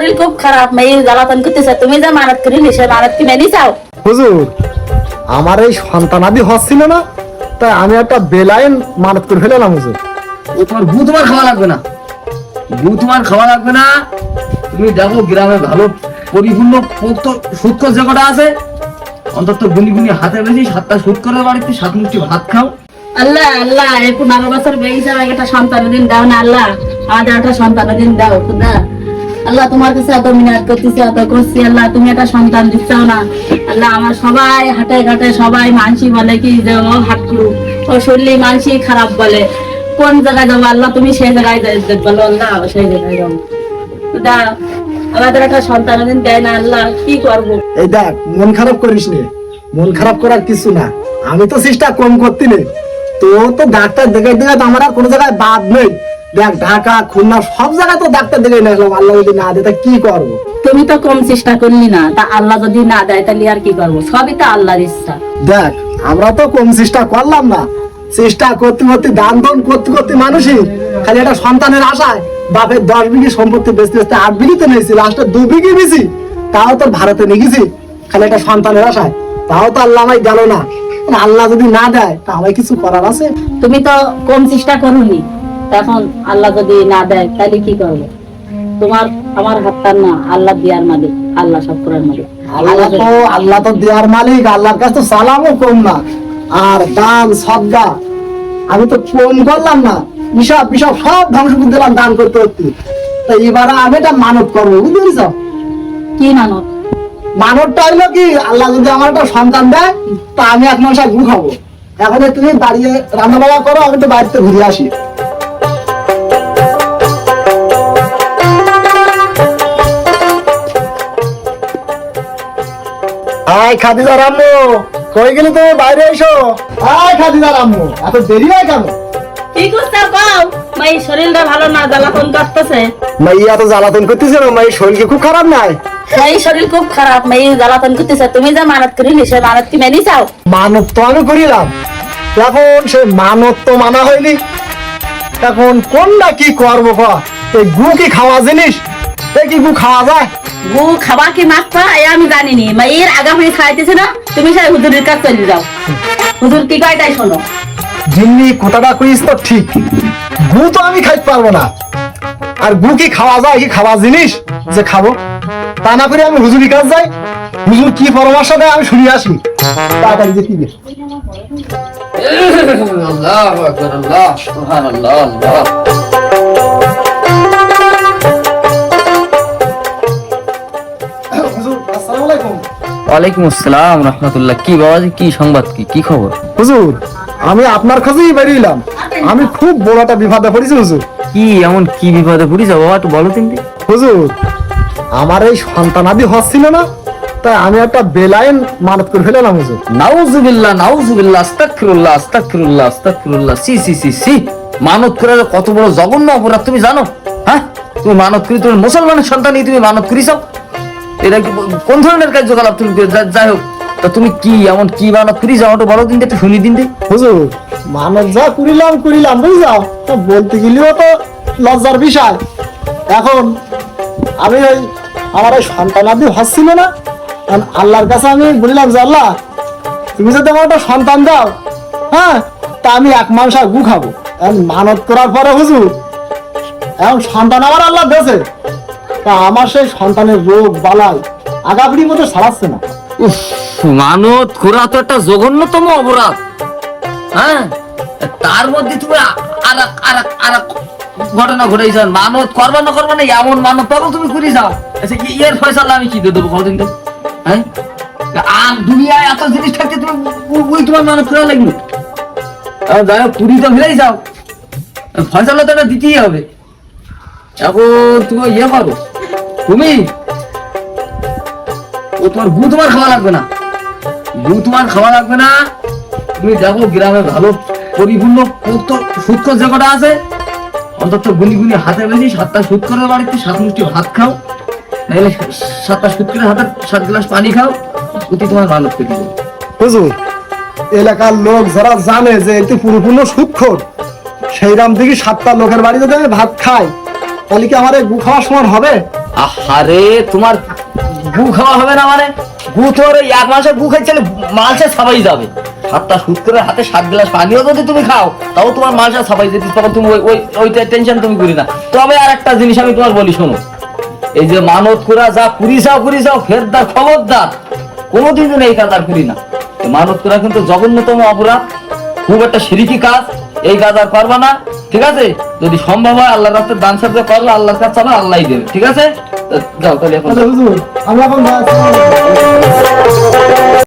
শরীর খুব খারাপ মেয়ে জ্বালাতন করতেছে তুমি যে মানত করি সে মানত কি মেনে চাও হুজুর আমার এই সন্তানাদি হচ্ছিল না তাই আমি একটা বেলাইন মানত করে ফেলাম হুজুর। ও তোমার গু তোমার খাওয়া লাগবে না। গু তোমার খাওয়া লাগবে না। তুমি দেখো গ্রামে ভালো পরিপূর্ণ পোক্ত সুৎকর যে কটা আছে অন্তত গুনি গুনি হাতে বেশি সাতটা সুৎ করে বাড়িতে সাত মুষ্টি ভাত খাও। আল্লাহ আল্লাহ এই পনেরো বছর বেরিয়েছে আমাকে একটা সন্তান দিন দাও না আল্লাহ। আমাদের একটা সন্তান দিন দাও খুদা। আল্লাহ তোমার কাছে এত মিনাত করতেছি এত করছি। আল্লাহ, তুমি একটা সন্তান দিচ্ছ না। আল্লাহ, আমার সবাই হাটে ঘাটে সবাই মানসি বলে কি যে ও হাঁটলু। ও শরীরে মানসি খারাপ বলে। কোন জায়গায় যাব? আল্লাহ, তুমি সেই জায়গায় বলো আল্লাহ সেই জায়গায় যাব খুদা আমাদের একটা সন্তান দেয় না, আল্লাহ, কি করব? এই দেখ, মন খারাপ করিস নে। মন খারাপ করার কিছু না। আমি তো চেষ্টা কম করতি তো তো ডাক্তার দেখে দেখে আমার কোনো জায়গায় বাদ নেই। দেখ ঢাকা খুলনা সব জায়গায় তো ডাক্তার দেখে নিয়ে আসলাম আল্লাহ যদি না দেয় তা কি করব? তুমি তো কম চেষ্টা করলি না তা আল্লাহ যদি না দেয় তাহলে আর কি করব? সবই তো আল্লাহর ইচ্ছা। দেখ আমরা তো কম চেষ্টা করলাম না। চেষ্টা করতে করতে দান দান করতে করতে মানুষই খালি একটা সন্তানের আশায় বাপের দশ বিঘি সম্পত্তি বেচতে বেচতে আট বিঘিতে নিয়েছি লাস্টে দু বিঘি বেশি তাও তো ভারতে নিয়ে গেছি খালি একটা সন্তানের আশায়। তাও তো আল্লাহ আমায় গেল না। আল্লাহ যদি না দেয় তা আমায় কিছু করার আছে? তুমি তো কম চেষ্টা করুনি। এখন আল্লাহ যদি না দেয় তাহলে কি করব? তোমার আমার হাতটা না আল্লাহ দিয়ার মালিক আল্লাহ সব করার মালিক। আল্লাহ তো আল্লাহ তো দেওয়ার মালিক আল্লাহর কাছে তো সালামও কম না। আর দান সদ্গা আমি তো কম করলাম না। হিসাব পিসাব সব ধ্বংস করে দিলাম দান করতে করতে। তা এবারে আমি এটা মানত করব বুঝতে পেরেছ? কি মানব? মানবটা হইল কি আল্লাহ যদি আমার একটা সন্তান দেয় তা আমি এক মাস গু খাব। এখন তুমি দাঁড়িয়ে রান্না বান্না করো আমি তো বাড়িতে ঘুরে আসি। আয় রাম্মু কই গেলি তুমি বাইরে এসো? আয় রাম্মু এত দেরি হয় কেন? কি করতে কও? মাই শরীরটা ভালো না জ্বালাতন করতেছে। মাইয়া তো জ্বালাতন করতেছে না মাই শরীর কি খুব খারাপ নাই? মাই শরীর খুব খারাপ মাই জ্বালাতন করতেছে। তুমি যে মানত করি সে মানত কি মেনে চাও মানব তো আমি করিলাম। এখন সে মানত তো মানা হয়নি। এখন কোনটা কি করব এই গু কি খাওয়া জিনিস? এই কি গু খাওয়া যায়? গু খাবা কি মাখবা এ আমি জানিনি। মাইয়ের আগামী খাইতেছে না তুমি সেই হুজুরের কাছে চলে যাও। হুজুর কি কয় তাই শোনো? জিন্নি কথাটা কইস তো ঠিক। গু তো আমি খাইতে পারব না। আর গু কি খাওয়া যায় কি খাওয়া জিনিস যে খাব? তা না করে আমি হুজুরি কাজ যাই। হুজুর কি পরামর্শ দেয় আমি শুনে আসি। তাড়াতাড়ি যে কি। আল্লাহ আকবার আল্লাহ সুবহানাল্লাহ আল্লাহ ওয়ালাইকুম আসসালাম রহমতুল্লাহ। কি বাবাজি কি সংবাদ কি কি খবর? হুজুর আমি আপনার কাছেই বেরিয়েলাম। আমি খুব বড় একটা বিপদে পড়েছি হুজুর। কি এমন কি বিপদে বাবা একটু বলো তিনটে। হুজুর আমার এই সন্তানাদি হচ্ছিল না তাই আমি একটা বেলাইন মানত করে ফেলাম হুজুর। নাউজুবিল্লাহ নাউজুবিল্লাহ আস্তাগফিরুল্লাহ আস্তাগফিরুল্লাহ আস্তাগফিরুল্লাহ সি সি সি সি মানত করে কত বড় জঘন্য অপরাধ তুমি জানো হ্যাঁ? তুমি মানত করি তুমি মুসলমানের সন্তান তুমি মানত করিস এটা কোন ধরনের কার্যকলাপ তুমি যাই হোক, তা তুমি কি, এমন কি মানত করিস আমাকে বলো দিন একটু শুনি দিন হুজুর মানব যা করিলাম করিলাম, বুঝলাম। তো বলতে গেলেও তো লজ্জার বিষয়। এখন আমি ওই আমার ওই সন্তান সন্তানাদি হচ্ছিল না। আল্লাহর কাছে আমি বললাম যে, আল্লাহ, তুমি যদি আমার একটা সন্তান দাও হ্যাঁ তা আমি এক মাস গু খাব। এখন মানত করার পরে হুজুর, এখন সন্তান আমার আল্লাহ দেশে তা আমার সেই সন্তানের রোগ, বালাই আগাবড়ির মতো সারাচ্ছে না। মানত করা তো একটা জঘন্যতম অপরাধ। হ্যাঁ? তার মধ্যে তুমি আর আর আর ঘটনা ঘটেছ মানত করবা না করবা না, এমন মানত পাগল তুমি করি যাও। আচ্ছা এর ফয়সালা আমি কি দিয়ে দেবো কতদিন তো হ্যাঁ? আর দুনিয়ায় এত জিনিস থাকতে তুমি ওই তোমার মানত করা লাগবে? যাই হোক পুরী তো ফেলেই যাও। ফয়সালা তো দিতেই হবে। এখন তুমি ইয়ে করো। তুমি ও তোমার গু তোমার খাওয়া লাগবে না। গু তোমার খাওয়া লাগবে না। তুমি দেখো গ্রামে ভালো পরিপূর্ণ সুৎকর যে কটা আছে, অন্তত গুনি গুনি হাতে বেশি, সাতটা সুদ করে বাড়িতে সাত মুষ্টি ভাত খাও। নাহলে সাতটা সুদ করে হাতে সাত গ্লাস পানি খাও, অতি তোমার ভালো দিবে হুজুর, এলাকার লোক যারা জানে যে এতে পুরোপূর্ণ সুক্ষর সেই রাম থেকে সাতটা লোকের বাড়িতে ভাত খাই, তাহলে কি আমার গু খাওয়ার সমান হবে? আহারে, তোমার গু খাওয়া হবে না মানে? গু তো এক মাসে গু খাইছে মালসা ছাপাই যাবে। সাতটা হাতে সাত গ্লাস পানিও যদি তুমি খাও, তাও তোমার মালসা যেতে তখন তুমি ওই ওই টেনশন তুমি করি না। তবে আর একটা জিনিস আমি তোমার বলি, শোনো। এই যে মানত করা যা পুরি যাও পুরি যাও ফেরদার খবরদার কোনোদিন এই কাজ আর করি না। মানত করা কিন্তু জঘন্যতম অপরাধ, খুব একটা সিরিকি কাজ এই কাজ আর করবা না, ঠিক আছে? যদি সম্ভব হয় আল্লাহর রাস্তায় দান সাহায্য করল আল্লাহর কাছে চালা আল্লাহ দেবে, ঠিক আছে? যাও তাহলে এখন আচ্ছা আমরা এখন